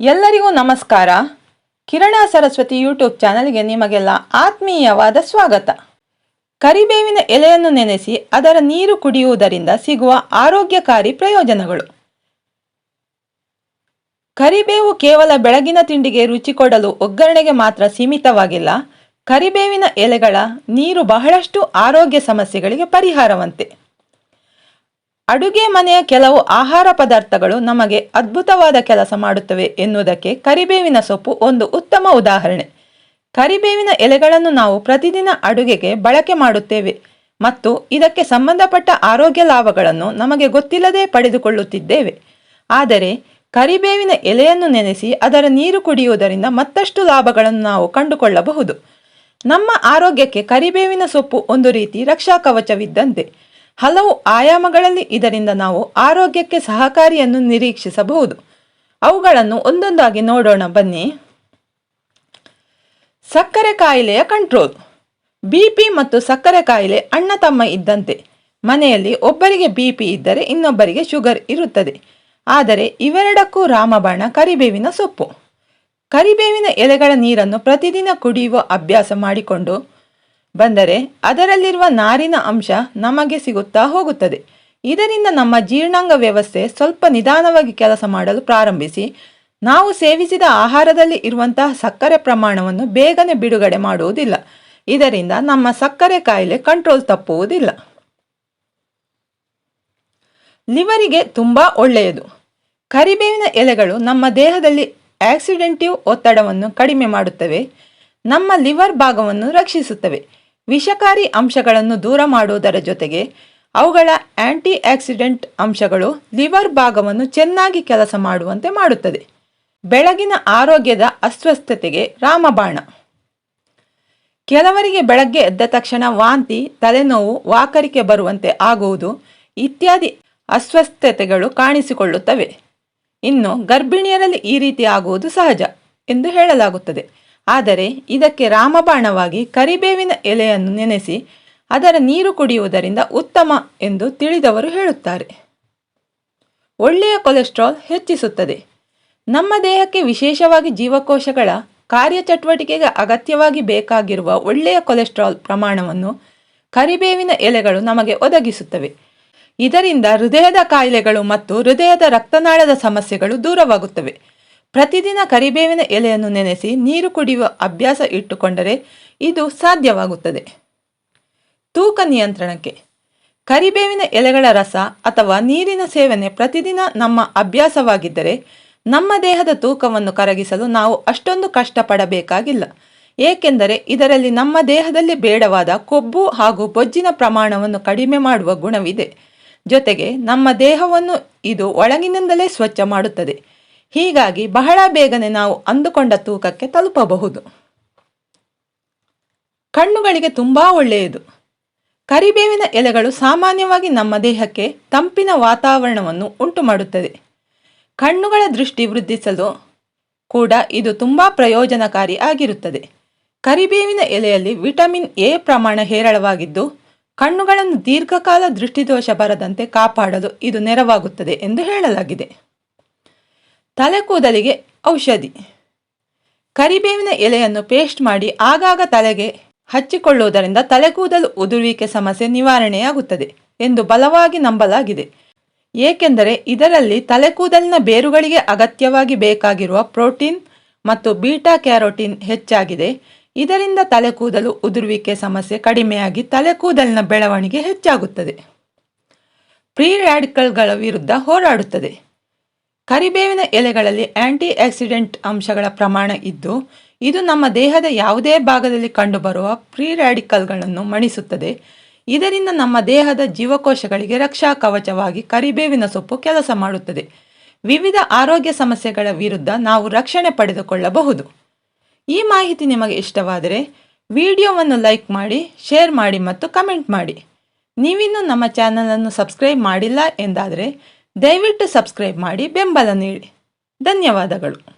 ಎಲ್ಲರಿಗೂ ನಮಸ್ಕಾರ. ಕಿರಣ ಸರಸ್ವತಿ ಯೂಟ್ಯೂಬ್ ಚಾನಲ್ಗೆ ನಿಮಗೆಲ್ಲ ಆತ್ಮೀಯವಾದ ಸ್ವಾಗತ. ಕರಿಬೇವಿನ ಎಲೆಯನ್ನು ನೆನೆಸಿ ಅದರ ನೀರು ಕುಡಿಯುವುದರಿಂದ ಸಿಗುವ ಆರೋಗ್ಯಕಾರಿ ಪ್ರಯೋಜನಗಳು. ಕರಿಬೇವು ಕೇವಲ ಬೆಳಗಿನ ತಿಂಡಿಗೆ ರುಚಿ ಕೊಡಲು ಒಗ್ಗರಣೆಗೆ ಮಾತ್ರ ಸೀಮಿತವಾಗಿಲ್ಲ. ಕರಿಬೇವಿನ ಎಲೆಗಳ ನೀರು ಬಹಳಷ್ಟು ಆರೋಗ್ಯ ಸಮಸ್ಯೆಗಳಿಗೆ ಪರಿಹಾರವಂತೆ. ಅಡುಗೆ ಮನೆಯ ಕೆಲವು ಆಹಾರ ಪದಾರ್ಥಗಳು ನಮಗೆ ಅದ್ಭುತವಾದ ಕೆಲಸ ಮಾಡುತ್ತವೆ ಎನ್ನುವುದಕ್ಕೆ ಕರಿಬೇವಿನ ಸೊಪ್ಪು ಒಂದು ಉತ್ತಮ ಉದಾಹರಣೆ. ಕರಿಬೇವಿನ ಎಲೆಗಳನ್ನು ನಾವು ಪ್ರತಿದಿನ ಅಡುಗೆಗೆ ಬಳಕೆ ಮಾಡುತ್ತೇವೆ ಮತ್ತು ಇದಕ್ಕೆ ಸಂಬಂಧಪಟ್ಟ ಆರೋಗ್ಯ ಲಾಭಗಳನ್ನು ನಮಗೆ ಗೊತ್ತಿಲ್ಲದೆ ಪಡೆದುಕೊಳ್ಳುತ್ತಿದ್ದೇವೆ. ಆದರೆ ಕರಿಬೇವಿನ ಎಲೆಯನ್ನು ನೆನೆಸಿ ಅದರ ನೀರು ಕುಡಿಯುವುದರಿಂದ ಮತ್ತಷ್ಟು ಲಾಭಗಳನ್ನು ನಾವು ಕಂಡುಕೊಳ್ಳಬಹುದು. ನಮ್ಮ ಆರೋಗ್ಯಕ್ಕೆ ಕರಿಬೇವಿನ ಸೊಪ್ಪು ಒಂದು ರೀತಿ ರಕ್ಷಾ ಕವಚವಿದ್ದಂತೆ. ಹಲವು ಆಯಾಮಗಳಲ್ಲಿ ಇದರಿಂದ ನಾವು ಆರೋಗ್ಯಕ್ಕೆ ಸಹಕಾರಿಯನ್ನು ನಿರೀಕ್ಷಿಸಬಹುದು. ಅವುಗಳನ್ನು ಒಂದೊಂದಾಗಿ ನೋಡೋಣ, ಬನ್ನಿ. ಸಕ್ಕರೆ ಕಾಯಿಲೆಯ ಕಂಟ್ರೋಲ್ ಬಿ ಪಿ ಮತ್ತು ಸಕ್ಕರೆ ಕಾಯಿಲೆ ಅಣ್ಣ, ತಮ್ಮ ಇದ್ದಂತೆ. ಮನೆಯಲ್ಲಿ ಒಬ್ಬರಿಗೆ ಬಿ ಪಿ ಇದ್ದರೆ ಇನ್ನೊಬ್ಬರಿಗೆ ಶುಗರ್ ಇರುತ್ತದೆ. ಆದರೆ ಇವೆರಡಕ್ಕೂ ರಾಮಬಾಣ, ಕರಿಬೇವಿನ ಸೊಪ್ಪು. ಕರಿಬೇವಿನ ಎಲೆಗಳ ನೀರನ್ನು ಪ್ರತಿದಿನ ಕುಡಿಯುವ ಅಭ್ಯಾಸ ಮಾಡಿಕೊಂಡು ಬಂದರೆ ಅದರಲ್ಲಿರುವ ನಾರಿನ ಅಂಶ ನಮಗೆ ಸಿಗುತ್ತಾ ಹೋಗುತ್ತದೆ. ಇದರಿಂದ ನಮ್ಮ ಜೀರ್ಣಾಂಗ ವ್ಯವಸ್ಥೆ ಸ್ವಲ್ಪ ನಿಧಾನವಾಗಿ ಕೆಲಸ ಮಾಡಲು ಪ್ರಾರಂಭಿಸಿ, ನಾವು ಸೇವಿಸಿದ ಆಹಾರದಲ್ಲಿ ಇರುವಂತಹ ಸಕ್ಕರೆ ಪ್ರಮಾಣವನ್ನು ಬೇಗನೆ ಬಿಡುಗಡೆ ಮಾಡುವುದಿಲ್ಲ. ಇದರಿಂದ ನಮ್ಮ ಸಕ್ಕರೆ ಕಾಯಿಲೆ ಕಂಟ್ರೋಲ್ ತಪ್ಪುವುದಿಲ್ಲ. ಲಿವರಿಗೆ ತುಂಬ ಒಳ್ಳೆಯದು. ಕರಿಬೇವಿನ ಎಲೆಗಳು ನಮ್ಮ ದೇಹದಲ್ಲಿ ಆಕ್ಸಿಡೆಂಟಿವ್ ಒತ್ತಡವನ್ನು ಕಡಿಮೆ ಮಾಡುತ್ತವೆ. ನಮ್ಮ ಲಿವರ್ ಭಾಗವನ್ನು ರಕ್ಷಿಸುತ್ತವೆ. ವಿಷಕಾರಿ ಅಂಶಗಳನ್ನು ದೂರ ಮಾಡುವುದರ ಜೊತೆಗೆ ಅವುಗಳ ಆಂಟಿ ಆಕ್ಸಿಡೆಂಟ್ ಅಂಶಗಳು ಲಿವರ್ ಭಾಗವನ್ನು ಚೆನ್ನಾಗಿ ಕೆಲಸ ಮಾಡುವಂತೆ ಮಾಡುತ್ತದೆ. ಬೆಳಗಿನ ಆರೋಗ್ಯದ ಅಸ್ವಸ್ಥತೆಗೆ ರಾಮಬಾಣ. ಕೆಲವರಿಗೆ ಬೆಳಗ್ಗೆ ಎದ್ದ ತಕ್ಷಣ ವಾಂತಿ, ತಲೆನೋವು, ವಾಕರಿಕೆ ಬರುವಂತೆ ಆಗುವುದು ಇತ್ಯಾದಿ ಅಸ್ವಸ್ಥತೆಗಳು ಕಾಣಿಸಿಕೊಳ್ಳುತ್ತವೆ. ಇನ್ನು ಗರ್ಭಿಣಿಯರಲ್ಲಿ ಈ ರೀತಿ ಆಗುವುದು ಸಹಜ ಎಂದು ಹೇಳಲಾಗುತ್ತದೆ. ಆದರೆ ಇದಕ್ಕೆ ರಾಮಬಾಣವಾಗಿ ಕರಿಬೇವಿನ ಎಲೆಯನ್ನು ನೆನೆಸಿ ಅದರ ನೀರು ಕುಡಿಯುವುದರಿಂದ ಉತ್ತಮ ಎಂದು ತಿಳಿದವರು ಹೇಳುತ್ತಾರೆ. ಒಳ್ಳೆಯ ಕೊಲೆಸ್ಟ್ರಾಲ್ ಹೆಚ್ಚಿಸುತ್ತದೆ. ನಮ್ಮ ದೇಹಕ್ಕೆ ವಿಶೇಷವಾಗಿ ಜೀವಕೋಶಗಳ ಕಾರ್ಯಚಟುವಟಿಕೆಗೆ ಅಗತ್ಯವಾಗಿ ಬೇಕಾಗಿರುವ ಒಳ್ಳೆಯ ಕೊಲೆಸ್ಟ್ರಾಲ್ ಪ್ರಮಾಣವನ್ನು ಕರಿಬೇವಿನ ಎಲೆಗಳು ನಮಗೆ ಒದಗಿಸುತ್ತವೆ. ಇದರಿಂದ ಹೃದಯದ ಕಾಯಿಲೆಗಳು ಮತ್ತು ಹೃದಯದ ರಕ್ತನಾಳದ ಸಮಸ್ಯೆಗಳು ದೂರವಾಗುತ್ತವೆ. ಪ್ರತಿದಿನ ಕರಿಬೇವಿನ ಎಲೆಯನ್ನು ನೆನೆಸಿ ನೀರು ಕುಡಿಯುವ ಅಭ್ಯಾಸ ಇಟ್ಟುಕೊಂಡರೆ ಇದು ಸಾಧ್ಯವಾಗುತ್ತದೆ. ತೂಕ ನಿಯಂತ್ರಣಕ್ಕೆ. ಕರಿಬೇವಿನ ಎಲೆಗಳ ರಸ ಅಥವಾ ನೀರಿನ ಸೇವನೆ ಪ್ರತಿದಿನ ನಮ್ಮ ಅಭ್ಯಾಸವಾಗಿದ್ದರೆ ನಮ್ಮ ದೇಹದ ತೂಕವನ್ನು ಕರಗಿಸಲು ನಾವು ಅಷ್ಟೊಂದು ಕಷ್ಟಪಡಬೇಕಾಗಿಲ್ಲ. ಏಕೆಂದರೆ ಇದರಲ್ಲಿ ನಮ್ಮ ದೇಹದಲ್ಲಿ ಬೇಡವಾದ ಕೊಬ್ಬು ಹಾಗೂ ಬೊಜ್ಜಿನ ಪ್ರಮಾಣವನ್ನು ಕಡಿಮೆ ಮಾಡುವ ಗುಣವಿದೆ. ಜೊತೆಗೆ ನಮ್ಮ ದೇಹವನ್ನು ಇದು ಒಳಗಿನಿಂದಲೇ ಸ್ವಚ್ಛ ಮಾಡುತ್ತದೆ. ಹೀಗಾಗಿ ಬಹಳ ಬೇಗನೆ ನಾವು ಅಂದುಕೊಂಡ ತೂಕಕ್ಕೆ ತಲುಪಬಹುದು. ಕಣ್ಣುಗಳಿಗೆ ತುಂಬ ಒಳ್ಳೆಯದು. ಕರಿಬೇವಿನ ಎಲೆಗಳು ಸಾಮಾನ್ಯವಾಗಿ ನಮ್ಮ ದೇಹಕ್ಕೆ ತಂಪಿನ ವಾತಾವರಣವನ್ನು ಉಂಟು ಮಾಡುತ್ತದೆ ಕಣ್ಣುಗಳ ದೃಷ್ಟಿ ವೃದ್ಧಿಸಲು ಕೂಡ ಇದು ತುಂಬ ಪ್ರಯೋಜನಕಾರಿ ಆಗಿರುತ್ತದೆ. ಕರಿಬೇವಿನ ಎಲೆಯಲ್ಲಿ ವಿಟಮಿನ್ ಎ ಪ್ರಮಾಣ ಹೇರಳವಾಗಿದ್ದು, ಕಣ್ಣುಗಳನ್ನು ದೀರ್ಘಕಾಲ ದೃಷ್ಟಿದೋಷ ಬರದಂತೆ ಕಾಪಾಡಲು ಇದು ನೆರವಾಗುತ್ತದೆ ಎಂದು ಹೇಳಲಾಗಿದೆ. ತಲೆ ಕೂದಲಿಗೆ ಔಷಧಿ. ಕರಿಬೇವಿನ ಎಲೆಯನ್ನು ಪೇಸ್ಟ್ ಮಾಡಿ ಆಗಾಗ ತಲೆಗೆ ಹಚ್ಚಿಕೊಳ್ಳುವುದರಿಂದ ತಲೆಕೂದಲು ಉದುರುವಿಕೆ ಸಮಸ್ಯೆ ನಿವಾರಣೆಯಾಗುತ್ತದೆ ಎಂದು ಬಲವಾಗಿ ನಂಬಲಾಗಿದೆ. ಏಕೆಂದರೆ ಇದರಲ್ಲಿ ತಲೆ ಕೂದಲಿನ ಬೇರುಗಳಿಗೆ ಅಗತ್ಯವಾಗಿ ಬೇಕಾಗಿರುವ ಪ್ರೋಟೀನ್ ಮತ್ತು ಬೀಟಾ ಕ್ಯಾರೋಟಿನ್ ಹೆಚ್ಚಾಗಿದೆ. ಇದರಿಂದ ತಲೆ ಕೂದಲು ಉದುರುವಿಕೆ ಸಮಸ್ಯೆ ಕಡಿಮೆಯಾಗಿ ತಲೆ ಕೂದಲಿನ ಬೆಳವಣಿಗೆ ಹೆಚ್ಚಾಗುತ್ತದೆ. ಪ್ರೀ ರ್ಯಾಡಿಕಲ್ಗಳ ವಿರುದ್ಧ ಹೋರಾಡುತ್ತದೆ. ಕರಿಬೇವಿನ ಎಲೆಗಳಲ್ಲಿ ಆಂಟಿ ಆಕ್ಸಿಡೆಂಟ್ ಅಂಶಗಳ ಪ್ರಮಾಣ ಇದ್ದು, ಇದು ನಮ್ಮ ದೇಹದ ಯಾವುದೇ ಭಾಗದಲ್ಲಿ ಕಂಡುಬರುವ ಪ್ರೀ ರ್ಯಾಡಿಕಲ್ಗಳನ್ನು ಮಣಿಸುತ್ತದೆ. ಇದರಿಂದ ನಮ್ಮ ದೇಹದ ಜೀವಕೋಶಗಳಿಗೆ ರಕ್ಷಾ ಕವಚವಾಗಿ ಕರಿಬೇವಿನ ಸೊಪ್ಪು ಕೆಲಸ ಮಾಡುತ್ತದೆ. ವಿವಿಧ ಆರೋಗ್ಯ ಸಮಸ್ಯೆಗಳ ವಿರುದ್ಧ ನಾವು ರಕ್ಷಣೆ ಪಡೆದುಕೊಳ್ಳಬಹುದು. ಈ ಮಾಹಿತಿ ನಿಮಗೆ ಇಷ್ಟವಾದರೆ, ವಿಡಿಯೋವನ್ನು ಲೈಕ್ ಮಾಡಿ, ಶೇರ್ ಮಾಡಿ ಮತ್ತು ಕಮೆಂಟ್ ಮಾಡಿ. ನೀವಿನ್ನೂ ನಮ್ಮ ಚಾನಲನ್ನು ಸಬ್ಸ್ಕ್ರೈಬ್ ಮಾಡಿಲ್ಲ ಎಂದಾದರೆ ದಯವಿಟ್ಟು ಸಬ್ಸ್ಕ್ರೈಬ್ ಮಾಡಿ ಬೆಂಬಲ ನೀಡಿ. ಧನ್ಯವಾದಗಳು.